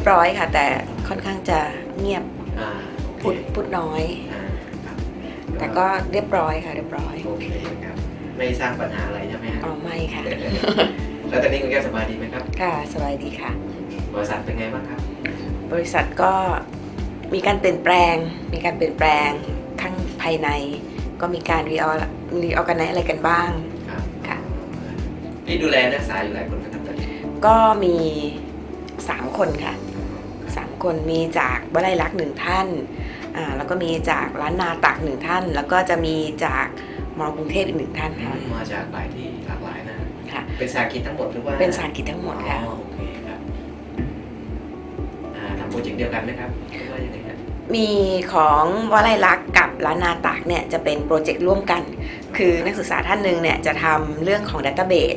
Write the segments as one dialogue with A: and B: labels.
A: บร้
B: อ
C: ยค่ะ แต่ค่อนข้างจะเงียบ
B: อ่าโอเค
C: พูดพูดน้อย
B: อ่าครับ
C: แต่ก็เรียบร้อยค่ะ เรียบร้อย
B: โอเคครับ ไม่สร้างปัญหาอะไรใช่ไหมฮะ
C: อ๋อไม่ค่ะ
B: แล้วตอนนี้คุณแก้วสบายดีไหมครับ
C: ค่ะสบายดีค่ะ
B: บริษัทเป็นไงบ้างครับ
C: บริษัทก็มีการเปลี่ยนแปลง มีการเปลี่ยนแปลงข้างภายใน ก็มีการรีออรีออกันไนอะไรกันบ้าง
B: ครับ
C: ค่ะ
B: พี่ดูแลนักศึกษาอยู่หลายคนนะครับตอนนี้
C: ก็มี 3 คนค่ะ 3คนมีจากวลัยลักษณ์หนึ่งท่านอ่าแล้วก็มีจากร้านนาตักหนึ่งท่าน แล้วก็จะมีจากมอกรุงเทพอีกหนึ่งท่านค่ะ
B: มาจากหลายที่หลากหลายนะ
C: ค่ะ
B: เป็นสาขาทั้งหมดหรือว่า
C: เป็นสากิจทั้งหมดค่ะ
B: อ๋อโอเคครับอ่าทำโปรเจกต์เดียวกันไหมครับหรือว่ายังไงครับ
C: มีของวลัยลักษณ์กับร้านนาตากเนี่ยจะเป็นโปรเจกต์ร่วมกัน คือนักศึกษาท่านหนึ่งเนี่ยจะทำเรื่องของดัตเตอร์เบส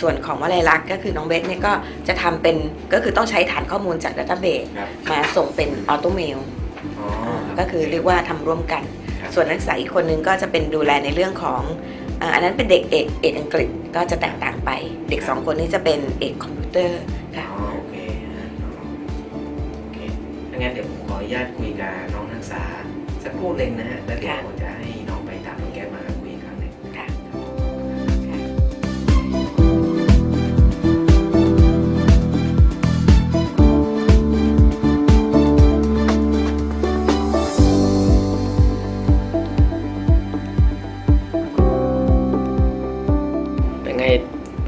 C: ส่วนของวลัยลักษณ์ก็คือน้องเบสเนี่ยก็จะทำเป็นก็คือต้องใช้ฐานข้อมูลจากดัตเตอร์เบส
B: ครับ
C: มาส่งเป็นออโตเมล
B: อ๋อรับ
C: ก็คือเรียกว่าทำร่วมกัน
B: ครับ
C: ส่วนนักศึกษาอีกคนนึงก็จะเป็นดูแลในเรื่องของอ่าอันนั้นเป็นเด็กเอกเอกอังกฤษก็จะแตกต่างไป เด็กสองคนนี้จะเป็นเอกคอมพิวเตอร์ค่ะ
B: อ๋อโอเคฮะโอเคถ้างั้นเดี๋ยวผมขออนุญาตคุยกับน้องนักศึกษาสักครู่หนึ่งนะฮะแล้วเดี๋ยว
C: ค่ะ
B: ผมจะให้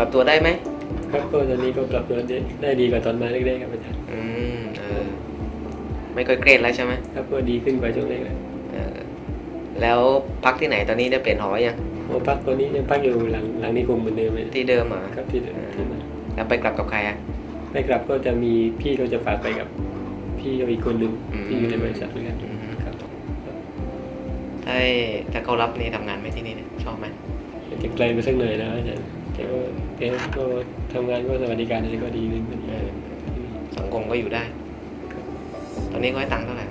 B: รับตัวได้ไหม
A: ครับก็ตอนนี้ก็ปรับตัวได้ได้ดีกว่าตอนมาแรกๆครับอาจารย์
B: อืมเออไม่ค่อยเครียดแล้วใช่ไหม
A: ครับก็ดีขึ้นกว่าช่วงแรกเลย
B: เออแล้วพักที่ไหนตอนนี้ได้เปลี่ยนหอยัง
A: โอ้พักตัวนี้ยังพักอยู่หลังหลังนิคมเหมือนเดิมเลย
B: ที่เดิมเหรอ
A: ครับที่เดิมที่มา
B: แล้วไปกลับกับใครอะ
A: ได้กลับก็จะมีพี่เราจะฝากไปกับ พี่เราอีกคนหนึ่ง
B: อืม
A: ที่อยู่ในบริษัทด้วยกัน
B: อืม
A: ครับ
B: ถ้าถ้าเขารับนี่ทำงานไหมที่นี่เนี่ยชอบไหม
A: จะไกลไปสักหน่อยนะอาจารย์ แต่ก็แต่ก็ทำงานก็สวัสดิการอะไรก็ดีขึ้นกว่านี้
B: เออสังคมก็อยู่ได้ ตอนนี้ก็ให้ตังค์เท่าไหร่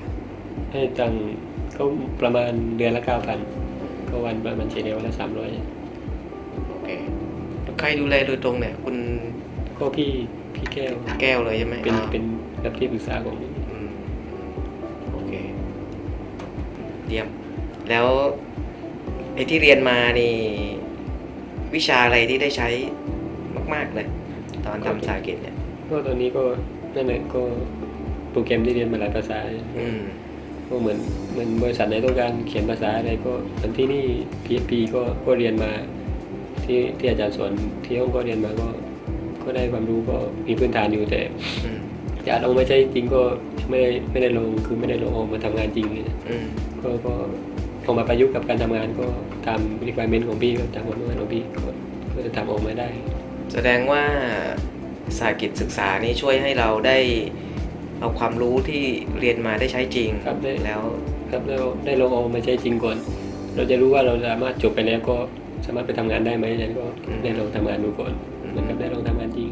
A: ให้ตังค์เขาประมาณเดือนละเก้าพันก็วันประมาณเฉลี่ยวันละสามร้อย
B: โอเคใครดูแลโดยตรงเนี่ย คุณ
A: ก็พี่พี่แก้ว
B: แก้วเลยใช่ไหม
A: เป็น
B: อ่า
A: เป็นรับที่ปรึกษาของ
B: อืมโอเคเยี่ยมแล้วไอ้ที่เรียนมานี่ วิชาอะไรที่ได้ใช้มาก ๆ เลย ตอนทำสากิจเนี่ย
A: ก็ตอนนี้ก็นั่นแหละก็โปรแกรมที่เรียนมาหลายภาษา
B: อืม
A: ก็เหมือนเหมือนบริษัทไหนต้องการเขียนภาษาอะไรก็เหมือนที่นี่ PHP ก็ก็เรียนมา ที่ที่อาจารย์สอนที่ห้องก็เรียนมาก็ ก็ได้ความรู้ก็มีพื้นฐานอยู่แต่
B: อืม
A: จะลงไม่ใช่จริงก็ไม่ได้ไม่ได้ลงคือไม่ได้ลงออกมาทำงานจริง
B: อืม
A: ก็ก็ ออกมาประยุกต์กับการทำงานก็ตาม requirement ของพี่ก็ตามความต้องการของพี่ก็ก็จะทำออกมาได้
B: แสดงว่าสากิจศึกษานี้ช่วยให้เราได้เอาความรู้ที่เรียนมาได้ใช้จริง
A: ครับได้
B: แล้ว
A: ครับแล้วได้ลองเอามาใช้จริงก่อน เราจะรู้ว่าเราสามารถจบไปแล้วก็สามารถไปทำงานได้ไหมฉะนั้นก็ได้ลองทำงานดูก่อนเหมือนกับได้ลองทำงานจริง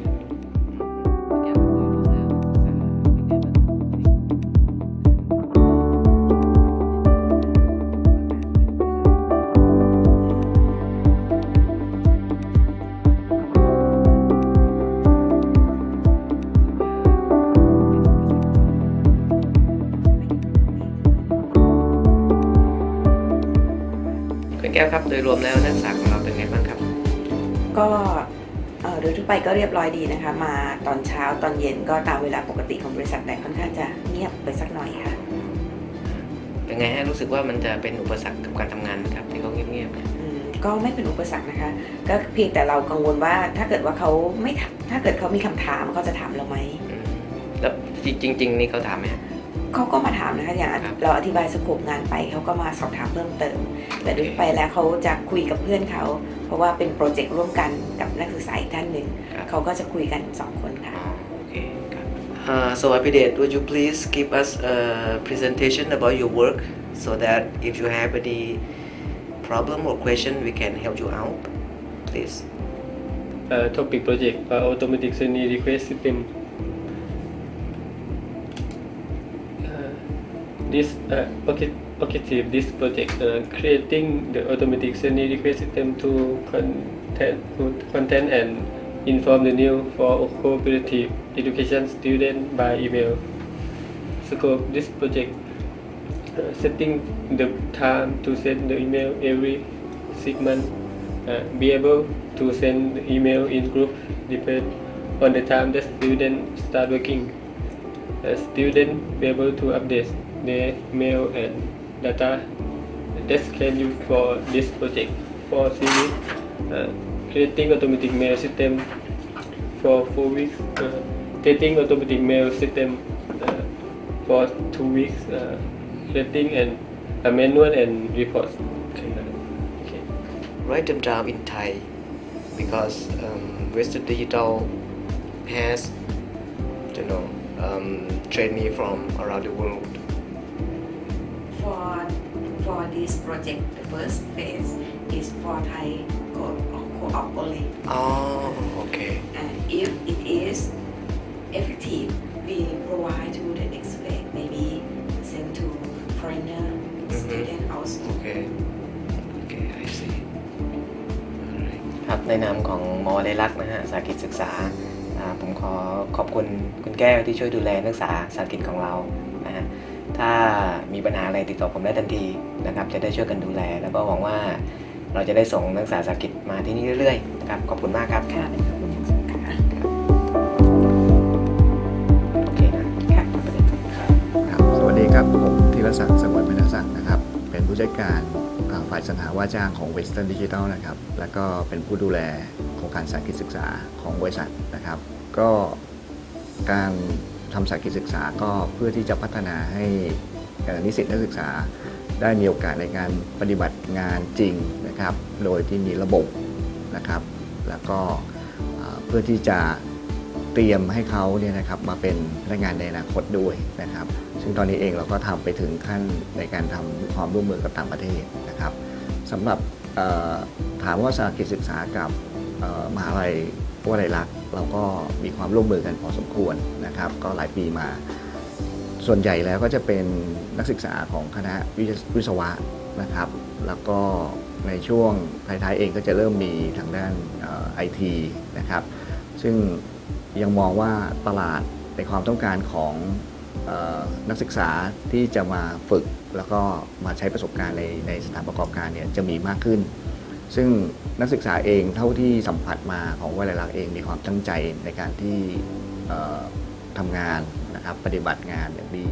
B: คุณแก้วครับ โดยรวมแล้วนักศึกษาของเราเป็นไงบ้างครับ
C: ก็เอ่อโดยทั่วไปก็เรียบร้อยดีนะคะ มาตอนเช้าตอนเย็นก็ตามเวลาปกติของบริษัทแต่ค่อนข้างจะเงียบไปสักหน่อยค่ะ
B: เป็นไงฮะรู้สึกว่ามันจะเป็นอุปสรรคกับการทำงานไหมครับที่เขาเงียบๆเนี่ย
C: อืมก็ไม่เป็นอุปสรรคนะคะ ก็เพียงแต่เรากังวลว่าถ้าเกิดว่าเขาไม่ถามถ้าเกิดเขามีคำถามเขาจะถามเราไหม
B: อืมแล้วจริงๆนี่เขาถามไหมฮะ
C: เขาก็มาถามนะคะอย่าง
B: ครับ
C: เราอธิบายสโคปงานไปเขาก็มาสอบถามเพิ่มเติม แต่โดยทั่วไปแล้วเขาจะคุยกับเพื่อนเขา เพราะว่าเป็นโปรเจกต์ร่วมกันกับนักศึกษาอีกท่านหนึ่ง
B: ครับ
C: เขาก็จะคุยกันสองคนค่ะ
B: อ๋อโอเคครับ Uh, so Apidet, would you please give us a presentation about your work so that if you have any problem or question, we can help you out, please.
A: uh, topic project uh, automatic sending request system this uh, objective this project uh, creating the automatic sending request system to content, content and inform the new for cooperative education student by email. Scope this project uh, setting the time to send the email every six months. Uh, be able to send the email in group depend on the time the student start working. A student be able to update their mail and data that's can use for this project. For series uh, creating automatic mail system. For four weeks uh, testing automatic mail system uh, for two weeks uh, creating and a manual and reports. Okay.
B: write them down in Thai because um, Western Digital has you know um, trained me from around the world
C: for for this project the first phase is for Thai co- co-op only
B: oh okay
C: and if it is effective we provide to the next phase maybe send to foreigner student also
B: okay okay I see Alright ครับในนามของมอเลลักษณ์นะฮะสาหกิจศึกษาอ่าผมขอขอบคุณคุณแก้วที่ช่วยดูแลนักศึกษาสาหกิจของเรานะฮะ ถ้ามีปัญหาอะไรติดต่อผมได้ทันทีนะครับ จะได้ช่วยกันดูแล แล้วก็หวังว่าเราจะได้ส่งนักศึกษาสาหกิจมาที่นี่เรื่อยๆนะครับขอบคุณมากครับ
C: ค่ะเป็นขอบคุณอย่างสูงค่ะ
B: โอเคนะ
C: ค่ะ
D: ครับสวัสดีครับผมธีรศักดิ์สงวนมนศักดิ์นะครับ เป็นผู้จัดการอ่าฝ่ายสรรหาว่าจ้างของ Western Digital นะครับ แล้วก็เป็นผู้ดูแลโครงการสาหกิจศึกษาของบริษัทนะครับ ก็การ ทำสาหกิจศึกษาก็เพื่อที่จะพัฒนาให้นิสิตนักศึกษาได้มีโอกาสในการปฏิบัติงานจริงนะครับ โดยที่มีระบบนะครับ แล้วก็เพื่อที่จะเตรียมให้เขาเนี่ยนะครับมาเป็นพนักงานในอนาคตด้วยนะครับ ซึ่งตอนนี้เองเราก็ทำไปถึงขั้นในการทำความร่วมมือกับต่างประเทศนะครับสำหรับถามว่าสาหกิจศึกษากับมหาลัย วลัยลักษ์เราก็มีความร่วมมือกันพอสมควรนะครับ ก็หลายปีมา ส่วนใหญ่แล้วก็จะเป็นนักศึกษาของคณะวิศวะนะครับ แล้วก็ในช่วงท้ายๆเองก็จะเริ่มมีทางด้านไอทีนะครับ ซึ่งยังมองว่าตลาดในความต้องการของออนักศึกษาที่จะมาฝึกแล้วก็มาใช้ประสบการณ์ในในสถานประกอบการเนี่ยจะมีมากขึ้น ซึ่งนักศึกษาเองเท่าที่สัมผัสมาของวัยาลัยเองมีความตั้งใจในการที่ทำงานนะครับปฏิบัติงานอย่างดี